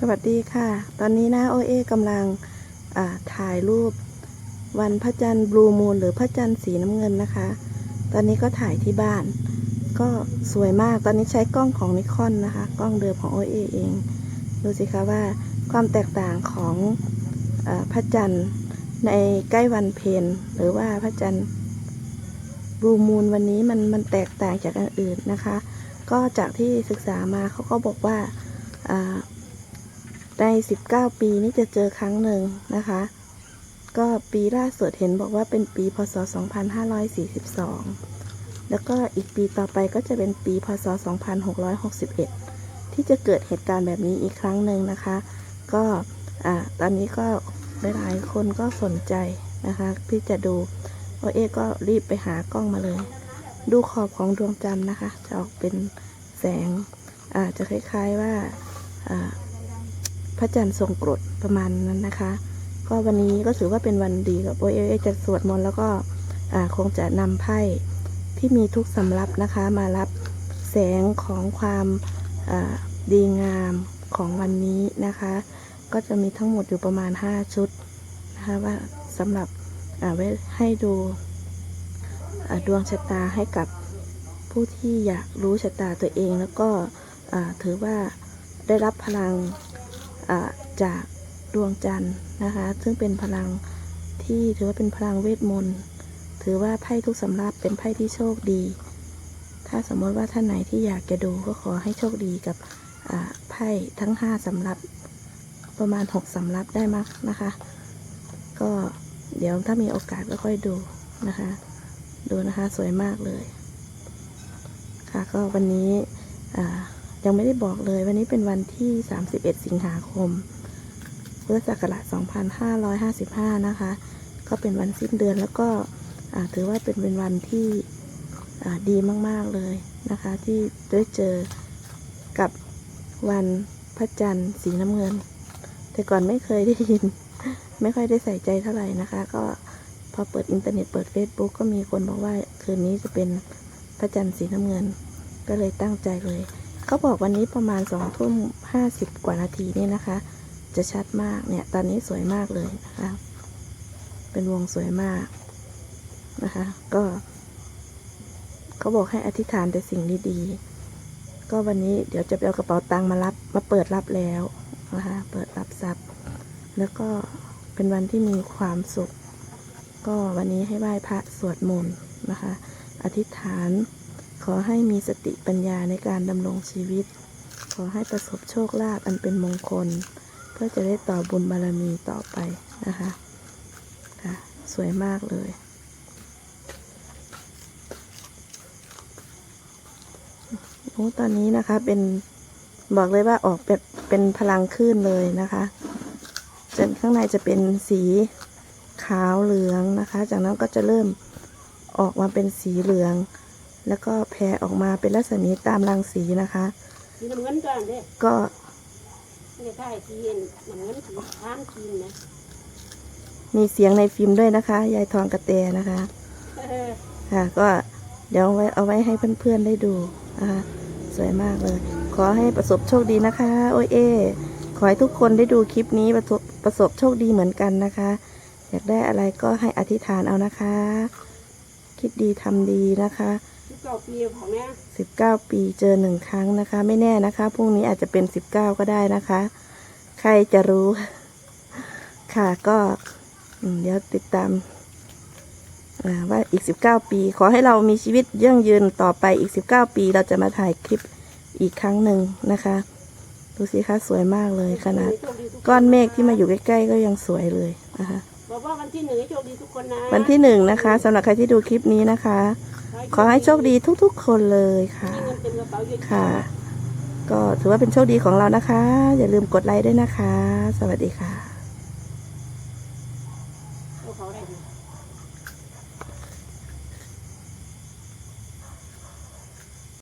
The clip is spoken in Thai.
สวัสดีค่ะ ตอนนี้นะโอเอกำลังถ่ายรูปวันพระจันทร์บลูมูนหรือพระจันทร์สีน้ำเงินนะคะ ตอนนี้ก็ถ่ายที่บ้าน ก็สวยมาก ตอนนี้ใช้กล้องของนิคอนนะคะ กล้องเดิมของโอเอเอง ดูสิคะว่าความแตกต่างของอพระจันทร์ในใกล้วันเพ็ญหรือว่าพระจันทร์บลูมูนวันนี้มันมันแตกต่างจากอันอื่นนะคะ ก็จากที่ศึกษามาเขาก็บอกว่า อ่าใน19ปีนี้จะเจอครั้งหนึ่งนะคะ ก็ปีล่าสุดเห็นบอกว่าเป็นปีพศ2542แล้วก็อีกปีต่อไปก็จะเป็นปีพศ2661ที่จะเกิดเหตุการณ์แบบนี้อีกครั้งหนึ่งนะคะ ก็อ่าตอนนี้ก็หลายคนก็สนใจนะคะที่จะดูโอเอก็รีบไปหากล้องมาเลย ดูขอบของดวงจันทร์นะคะ จะออกเป็นแสงอาจจะคล้ายๆว่าอ่า พระจันทร์ทรงกรดประมาณนั้นนะคะ ก็วันนี้ก็ถือว่าเป็นวันดีกับโอเอเอจะสวดมนต์แล้วก็คงจะนำไพ่ที่มีทุกสำรับนะคะ มารับแสงของความดีงามของวันนี้นะคะ ก็จะมีทั้งหมดอยู่ประมาณ 5 ชุดนะคะว่าสำหรับไว้ให้ดูดวงชะตาให้กับผู้ที่อยากรู้ชะตาตัวเองแล้วก็ถือว่าได้รับพลัง จากดวงจันทร์นะคะ ซึ่งเป็นพลังที่ถือว่าเป็นพลังเวทมนต์ ถือว่าไพ่ทุกสำรับเป็นไพ่ที่โชคดี ถ้าสมมติว่าท่านไหนที่อยากจะดูก็ขอให้โชคดีกับไพ่ทั้งห้าสำรับประมาณหกสำรับได้มากนะคะ ก็เดี๋ยวถ้ามีโอกาสก็ค่อยดูนะคะ ดูนะคะสวยมากเลย ค่ะก็วันนี้อ่า ยังไม่ได้บอกเลย วันนี้เป็นวันที่ 31 สิงหาคมพุทธศักราช2555 นะคะ ก็เป็นวันสิ้นเดือนแล้วก็ถือว่าเป็นเป็นวันที่อ่าดีมาก ๆ เลยนะคะ ที่ได้เจอกับวันพระจันทร์สีน้ำเงิน แต่ก่อนไม่เคยได้ยิน ไม่ค่อยได้ใส่ใจเท่าไหร่นะคะ ก็พอเปิดอินเทอร์เน็ตเปิด Facebook ก็มีคนบอกว่าคืนนี้จะเป็นพระจันทร์สีน้ำเงิน ก็เลยตั้งใจเลย เขาบอกวันนี้ประมาณสองทุ่มห้าสิบกว่านาทีนี่นะคะ จะชัดมากเนี่ย ตอนนี้สวยมากเลยนะคะ เป็นวงสวยมากนะคะ ก็ เขาบอกให้อธิษฐานแต่สิ่งดีๆก็วันนี้เดี๋ยวจะไปเอากระเป๋าตังค์มารับมาเปิดรับแล้วนะคะ เปิดรับทรัพย์ แล้วก็เป็นวันที่มีความสุข ก็วันนี้ให้ไหว้พระสวดมนต์นะคะ อธิษฐาน ขอให้มีสติปัญญาในการดำรงชีวิต ขอให้ประสบโชคลาภอันเป็นมงคล เพื่อจะได้ต่อบุญบารมีต่อไปนะคะค่ะสวยมากเลยโอ้ตอนนี้นะคะเป็นบอกเลยว่าออกเป็นเป็นพลังคลื่นเลยนะคะจนข้างในจะเป็นสีขาวเหลืองนะคะ จากนั้นก็จะเริ่มออกมาเป็นสีเหลือง แล้วก็แผ่ออกมาเป็นรัศมีตามรังสีนะคะ สีน้ำเงินก่อนเด้ก็ไม่ได้สีเห็นน้ำเงินสีข้ามกินนะมีเสียงในฟิล์มด้วยนะคะ ยายทองกระแตนะคะเออค่ะ ก็เดี๋ยวเอาไว้เอาไว้ให้เพื่อนๆได้ดูนะคะสวยมากเลย ขอให้ประสบโชคดีนะคะ โอเอ ขอให้ทุกคนได้ดูคลิปนี้ประสบประสบโชคดีเหมือนกันนะคะ อยากได้อะไรก็ให้อธิษฐานเอานะคะ คิดดีทำดีนะคะ สิบเก้าปีของแม่19ปีเจอหนึ่งครั้งนะคะ ไม่แน่นะคะพรุ่งนี้อาจจะเป็น19ก็ได้นะคะ ใครจะรู้ ค่ะก็อืมเดี๋ยวติดตามอ่าว่าอีก19ปี ขอให้เรามีชีวิตยั่งยืนต่อไปอีก19ปี เราจะมาถ่ายคลิปอีกครั้งหนึ่งนะคะ ดูสิคะสวยมากเลยขนาดโชคดีทุก้อนเมฆที่มาอยู่ใกล้ๆก็ยังสวยเลยนะคะบอกว่าวันที่หนึ่งให้โชคดีทุกคนนะวันที่หนึ่งนะคะสำหรับใครที่ดูคลิปนี้นะคะ ขอให้โชคดีทุกๆ คนเลยค่ะ ค่ะ ก็ถือว่าเป็นโชคดีของเรานะคะ อย่าลืมกดไลค์ด้วยนะคะ สวัสดีค่ะ